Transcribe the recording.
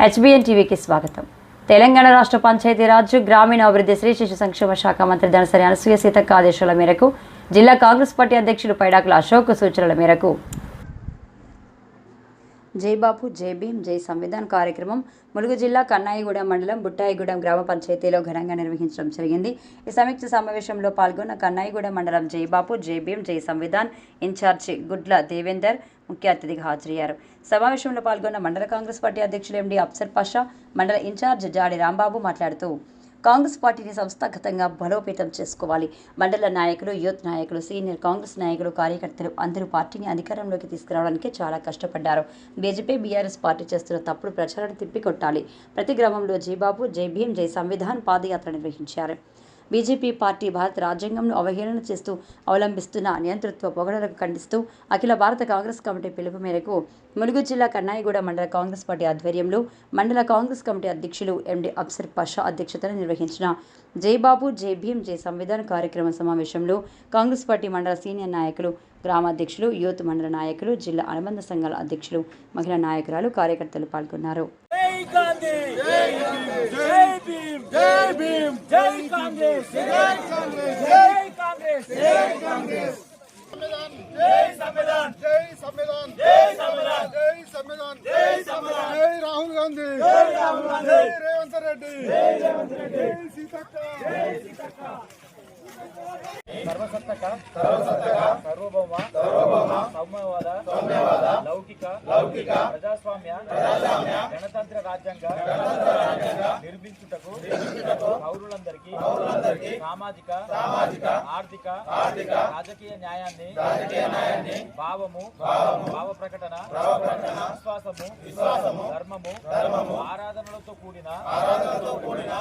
HBN టీవీకి స్వాగతం. తెలంగాణ రాష్ట్ర పంచాయతీరాజ్ గ్రామీణాభివృద్ధి శ్రీ శిశు సంక్షేమ శాఖ మంత్రి దనసరి అనసూయ సీతక్క ఆదేశాల మేరకు జిల్లా కాంగ్రెస్ పార్టీ అధ్యక్షుడు పైడాకుల అశోక్ సూచనల మేరకు జై బాపు జై భీమ్ జై సంవిధాన్ కార్యక్రమం ములుగు జిల్లా కన్నాయిగూడెం మండలం బుట్టాయిగూడెం గ్రామ పంచాయతీలో ఘనంగా నిర్వహించడం జరిగింది. ఈ సమీక్ష సమావేశంలో పాల్గొన్న కన్నాయిగూడెం మండలం జై బాపు జై భీమ్ జై సంవిధాన్ ఇన్ఛార్జి గుడ్ల దేవేందర్ ముఖ్య అతిథిగా హాజరయ్యారు. సమావేశంలో పాల్గొన్న మండల కాంగ్రెస్ పార్టీ అధ్యక్షులు ఎండి అప్సర్ పాషా మండల ఇన్ఛార్జ్ జాడి రాంబాబు మాట్లాడుతూ కాంగ్రెస్ పార్టీని సంస్థాగతంగా బలోపేతం చేసుకోవాలి. మండల నాయకులు యూత్ నాయకులు సీనియర్ కాంగ్రెస్ నాయకులు కార్యకర్తలు అందరూ పార్టీని అధికారంలోకి తీసుకురావడానికి చాలా కష్టపడ్డారు. బీజేపీ బీఆర్ఎస్ పార్టీ చేస్తున్న తప్పుడు ప్రచారాన్ని తిప్పికొట్టాలి. ప్రతి గ్రామంలో జై బాబు జై భీం జై సంవిధాన్ పాదయాత్ర నిర్వహించారు. బీజేపీ పార్టీ భారత రాజ్యాంగంను అవహేళన చేస్తూ అవలంబిస్తున్న నియంతృత్వ పొగడలకు ఖండిస్తూ అఖిల భారత కాంగ్రెస్ కమిటీ పిలుపు మేరకు ములుగు జిల్లా కన్నాయిగూడ మండల కాంగ్రెస్ పార్టీ ఆధ్వర్యంలో మండల కాంగ్రెస్ కమిటీ అధ్యక్షులు ఎండి అప్సర్ పాషా అధ్యక్షతన నిర్వహించిన జై బాబు జై భీం జై సంవిధాన్ కార్యక్రమ సమావేశంలో కాంగ్రెస్ పార్టీ మండల సీనియర్ నాయకులు గ్రామాధ్యక్షులు యూత్ మండల నాయకులు జిల్లా అనుబంధ సంఘాల అధ్యక్షులు మహిళా నాయకురాలు కార్యకర్తలు పాల్గొన్నారు. కాంగ్రెస్ జై కాంగ్రెస్ జై కాంగ్రెస్ జై సంవిధాన్ జై సంవిధాన్ జై సంవిధాన్ జై సంవిధాన్ జై సంవిధాన్. జై రాహుల్ గాంధీ జై రాహుల్ గాంధీ జై రేవంత్ రెడ్డి జై రేవంత్ రెడ్డి. జై సీతక్క. జై సీతక్క. సర్వసత్తక సర్వభౌమ సౌమ్యవాద లౌకిక ప్రజాస్వామ్య ప్రజాస్వామ్య గణతంత్ర రాజ్యాంగ నిర్మించుటకు పౌరులందరికీ పౌరులందరికీ సామాజిక సామాజిక ఆర్థిక ఆర్థిక రాజకీయ న్యాయాన్ని రాజకీయ న్యాయాన్ని భావము భావము భావ ప్రకటన భావ ప్రకటన విశ్వాసము విశ్వాసము ధర్మము ధర్మము ఆరాధనలతో కూడిన ఆరాధనలతో కూడిన